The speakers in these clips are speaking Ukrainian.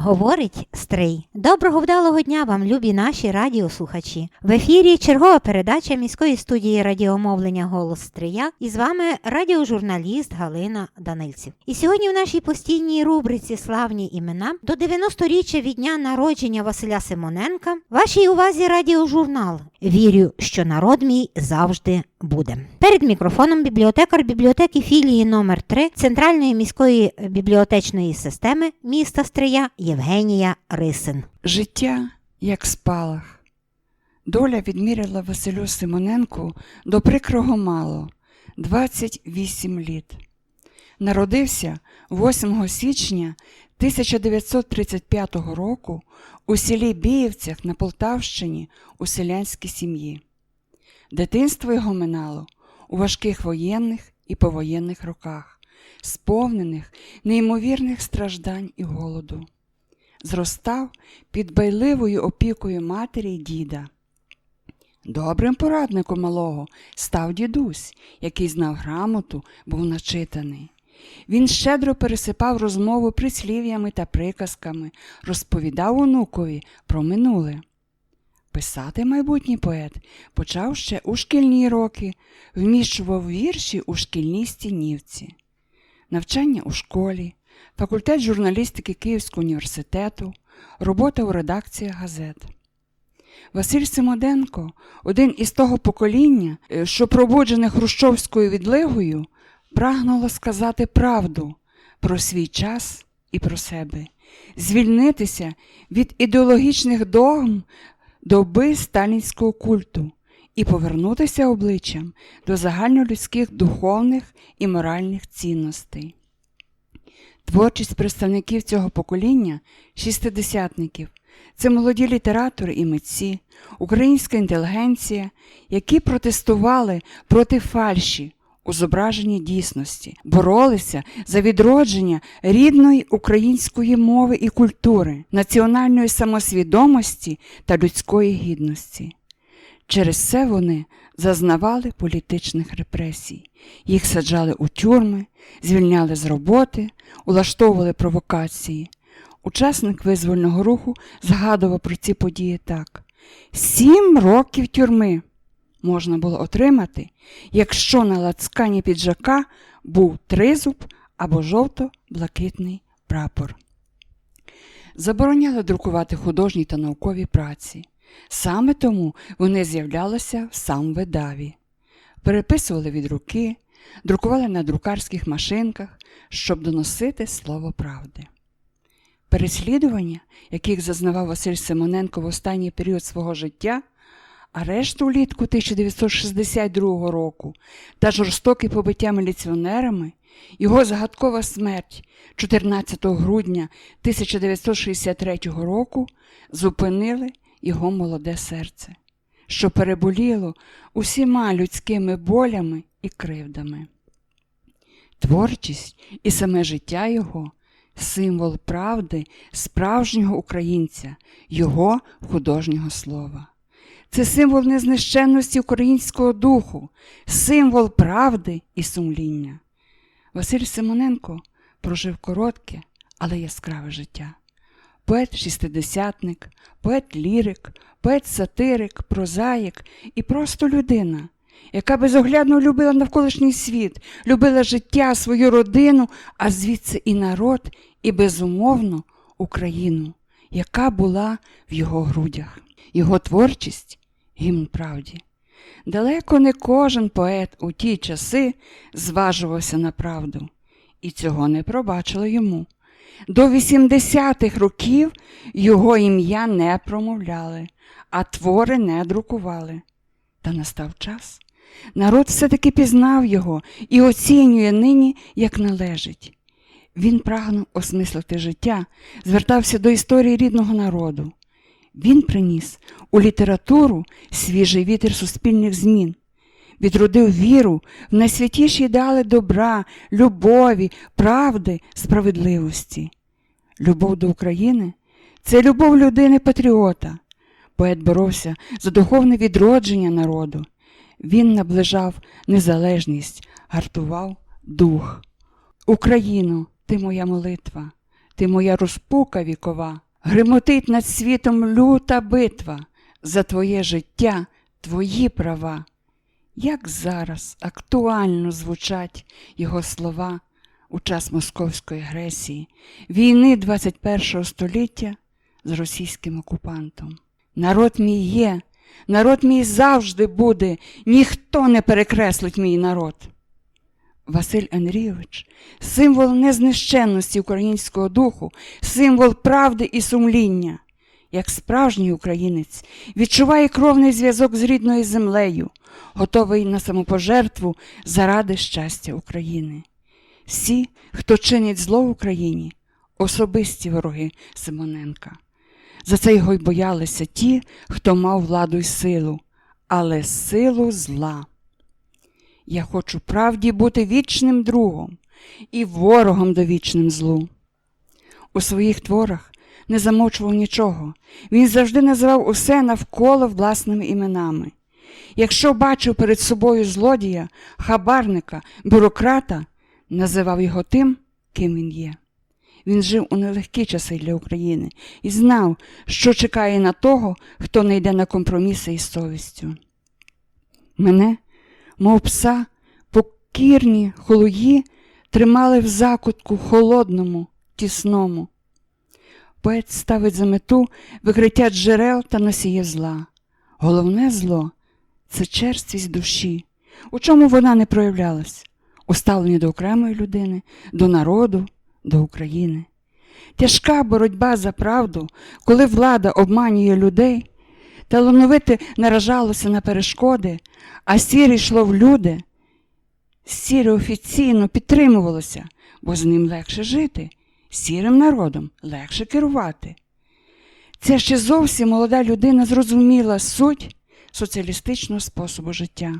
Говорить Стрий. Доброго вдалого дня вам, любі наші радіослухачі. В ефірі чергова передача міської студії радіомовлення Голос Стрия і з вами радіожурналіст Галина Данильців. І сьогодні в нашій постійній рубриці Славні імена до 90-річчя від дня народження Василя Симоненка вашій увазі радіожурнал. Вірю, що народ мій завжди буде. Перед мікрофоном бібліотекар бібліотеки філії номер 3 Центральної міської бібліотечної системи міста Стрия Євгенія Рисин. Життя як спалах. Доля відміряла Василю Симоненку до прикрого мало 28 літ. Народився 8 січня 1935 року у селі Біївцях на Полтавщині у селянській сім'ї. Дитинство його минало у важких воєнних і повоєнних роках, сповнених неймовірних страждань і голоду зростав під байливою опікою матері й діда. Добрим порадником малого став дідусь, який знав грамоту, був начитаний. Він щедро пересипав розмову прислів'ями та приказками, розповідав онукові про минуле. Писати майбутній поет почав ще у шкільні роки, вміщував вірші у шкільній стінівці. Навчання у школі, факультет журналістики Київського університету, робота у редакціях газет. Василь Симоденко, один із того покоління, е, що пробуджене хрущовською відлигою, прагнуло сказати правду про свій час і про себе, звільнитися від ідеологічних догм доби сталінського культу і повернутися обличчям до загальнолюдських духовних і моральних цінностей. Творчість представників цього покоління шістидесятників це молоді літератори і митці, українська інтелігенція, які протестували проти фальші у зображенні дійсності, боролися за відродження рідної української мови і культури, національної самосвідомості та людської гідності. Через це вони зазнавали політичних репресій, їх саджали у тюрми, звільняли з роботи, улаштовували провокації. Учасник визвольного руху згадував про ці події так: сім років тюрми можна було отримати, якщо на лацкані піджака був тризуб або жовто-блакитний прапор. Забороняли друкувати художні та наукові праці. Саме тому вони з'являлися в самвидаві, переписували від руки, друкували на друкарських машинках, щоб доносити слово правди. Переслідування, яких зазнавав Василь Симоненко в останній період свого життя, арешт улітку 1962 року та жорстоке побиття міліціонерами, його загадкова смерть 14 грудня 1963 року зупинили його молоде серце, що переболіло усіма людськими болями і кривдами. Творчість і саме життя його символ правди справжнього українця, його художнього слова. Це символ незнищенності українського духу, символ правди і сумління. Василь Симоненко прожив коротке, але яскраве життя. Поет-шістидесятник, поет-лірик, поет-сатирик, прозаїк і просто людина, яка безоглядно любила навколишній світ, любила життя, свою родину, а звідси і народ, і безумовно Україну, яка була в його грудях. Його творчість гімн правді. Далеко не кожен поет у ті часи зважувався на правду, і цього не пробачили йому. До 80-х років його ім'я не промовляли, а твори не друкували. Та настав час. Народ все-таки пізнав його і оцінює нині, як належить. Він прагнув осмислити життя, звертався до історії рідного народу. Він приніс у літературу свіжий вітер суспільних змін, відродив віру в найсвятіші ідеали добра, любові, правди, справедливості. Любов до України це любов людини-патріота. Поет боровся за духовне відродження народу. Він наближав незалежність, гартував дух. Україно, ти моя молитва, ти моя розпука вікова, гримотить над світом люта битва за твоє життя, твої права. Як зараз актуально звучать його слова у час московської агресії, війни 21 століття з російським окупантом. Народ мій є, народ мій завжди буде, ніхто не перекреслить мій народ. Василь Андрійович символ незнищенності українського духу, символ правди і сумління. Як справжній українець відчуває кровний зв'язок з рідною землею, готовий на самопожертву заради щастя України. Всі, хто чинить зло в Україні, особисті вороги Симоненка. За це його й боялися ті, хто мав владу й силу, але силу зла. Я хочу правді бути вічним другом і ворогом довічним злу. У своїх творах не замовчував нічого. Він завжди називав усе навколо власними іменами. Якщо бачив перед собою злодія, хабарника, бюрократа, називав його тим, ким він є. Він жив у нелегкі часи для України і знав, що чекає на того, хто не йде на компроміси із совістю. Мене, мов пса, покірні холуї тримали в закутку холодному, тісному. Поет ставить за мету викриття джерел та носіїв зла. Головне зло це черствість душі. У чому вона не проявлялась? У ставленні до окремої людини, до народу, до України. Тяжка боротьба за правду, коли влада обманює людей, талановите наражалося на перешкоди, а сіре йшло в люди. Сіре офіційно підтримувалося, бо з ним легше жити, сірим народом легше керувати. Ця ще зовсім молода людина зрозуміла суть соціалістичного способу життя.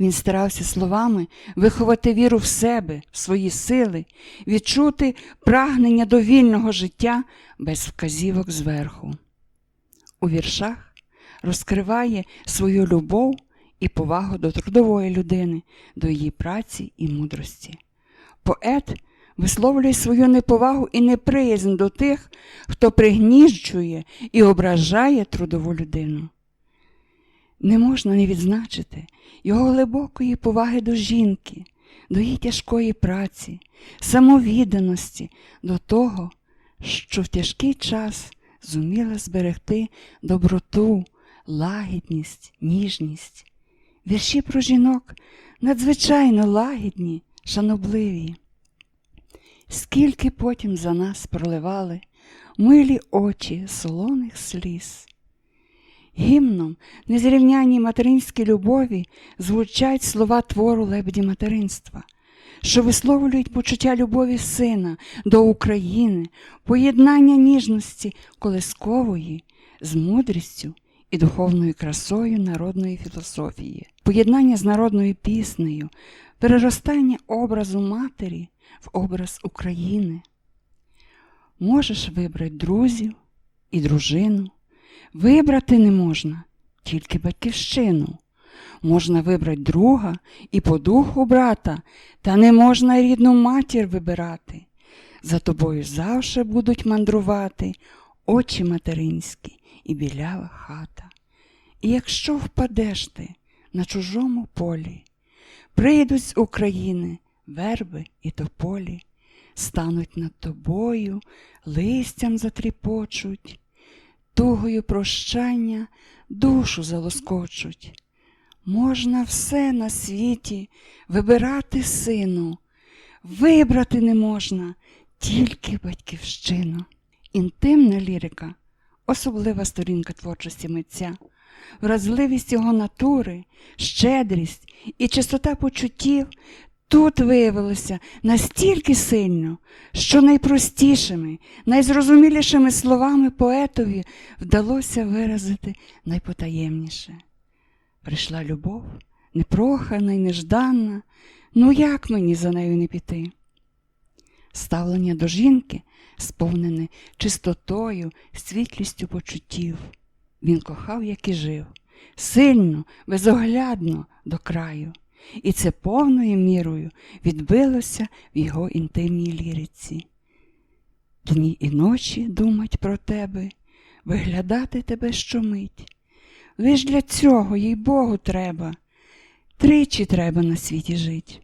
Він старався словами виховати віру в себе, в свої сили, відчути прагнення до вільного життя без вказівок зверху. У віршах розкриває свою любов і повагу до трудової людини, до її праці і мудрості. Поет висловлює свою неповагу і неприязнь до тих, хто пригніжджує і ображає трудову людину. Не можна не відзначити його глибокої поваги до жінки, до її тяжкої праці, самовідданості, до того, що в тяжкий час зуміла зберегти доброту, лагідність, ніжність. Вірші про жінок надзвичайно лагідні, шанобливі. Скільки потім за нас проливали милі очі солоних сліз. Гімном незрівняній материнській любові звучать слова твору лебеді материнства, що висловлюють почуття любові сина до України, поєднання ніжності колискової з мудрістю і духовною красою народної філософії, поєднання з народною піснею, переростання образу матері в образ України. Можеш вибрати друзів і дружину. Вибрати не можна, тільки батьківщину. Можна вибрати друга і по духу брата, та не можна рідну матір вибирати. За тобою завше будуть мандрувати очі материнські і білява хата. І якщо впадеш ти на чужому полі, прийдуть з України верби і тополі, стануть над тобою, листям затріпочуть тугою прощання душу залоскочуть. Можна все на світі вибирати сину, вибрати не можна тільки батьківщину. Інтимна лірика, особлива сторінка творчості митця, вразливість його натури, щедрість і чистота почуттів тут виявилося настільки сильно, що найпростішими, найзрозумілішими словами поетові вдалося виразити найпотаємніше. Прийшла любов, непрохана й нежданна, ну як мені за нею не піти? Ставлення до жінки сповнене чистотою, світлістю почуттів. Він кохав, як і жив, сильно, безоглядно до краю і це повною мірою відбилося в його інтимній ліриці. Дні і ночі думать про тебе, виглядати тебе щомить. Лиш для цього, їй Богу, треба, тричі треба на світі жить.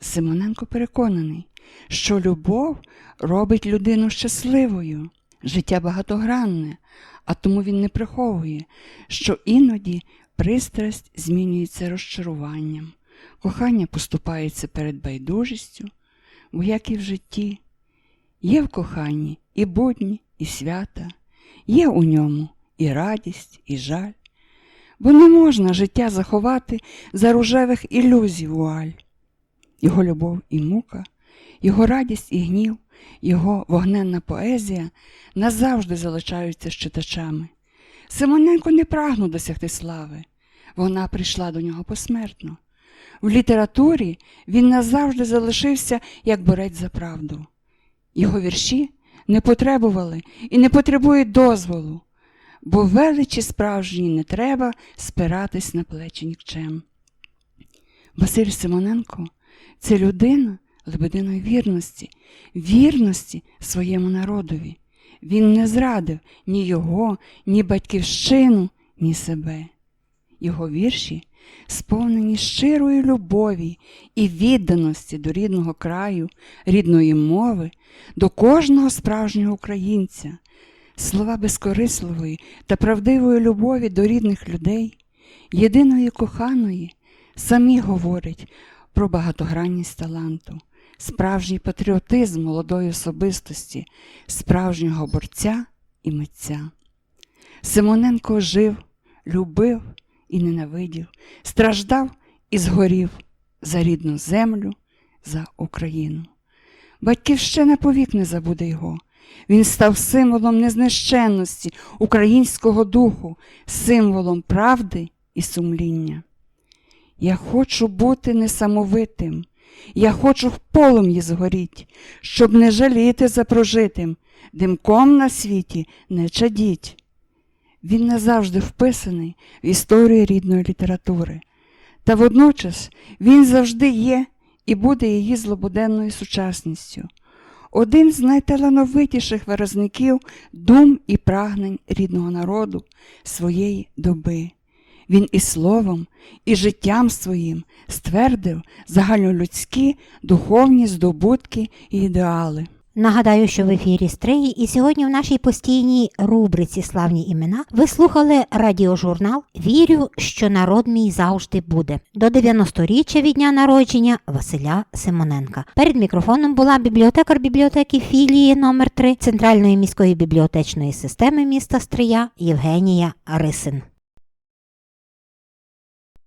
Симоненко переконаний, що любов робить людину щасливою. Життя багатогранне, а тому він не приховує, що іноді пристрасть змінюється розчаруванням, кохання поступається перед байдужістю, бо як і в житті, є в коханні і будні, і свята, є у ньому і радість, і жаль, бо не можна життя заховати за рожевих ілюзій вуаль. Його любов і мука, його радість і гнів, його вогненна поезія назавжди залишаються з читачами. Симоненко не прагнув досягти слави, вона прийшла до нього посмертно. В літературі він назавжди залишився як борець за правду. Його вірші не потребували і не потребують дозволу, бо величі справжній не треба спиратись на плечі нікчем. Василь Симоненко це людина лебединої вірності, вірності своєму народові. Він не зрадив ні його, ні батьківщину, ні себе. Його вірші сповнені щирої любові і відданості до рідного краю, рідної мови, до кожного справжнього українця, слова безкорисливої та правдивої любові до рідних людей, єдиної коханої, самі говорять про багатогранність таланту, справжній патріотизм молодої особистості, справжнього борця і митця. Симоненко жив, любив і ненавидів, страждав і згорів за рідну землю, за Україну. Батьківщина повік не забуде його. Він став символом незнищенності українського духу, символом правди і сумління. Я хочу бути несамовитим, я хочу в полум'ї згоріть, щоб не жаліти за прожитим, димком на світі не чадіть. Він назавжди вписаний в історію рідної літератури, та водночас він завжди є і буде її злободенною сучасністю. Один з найталановитіших виразників дум і прагнень рідного народу своєї доби. Він і словом, і життям своїм ствердив загальнолюдські духовні здобутки і ідеали. Нагадаю, що в ефірі Стриї і сьогодні в нашій постійній рубриці Славні імена ви слухали радіожурнал Вірю, що народ мій завжди буде до 90-річчя від дня народження Василя Симоненка. Перед мікрофоном була бібліотекар бібліотеки філії номер 3 Центральної міської бібліотечної системи міста Стрия Євгенія Рисин.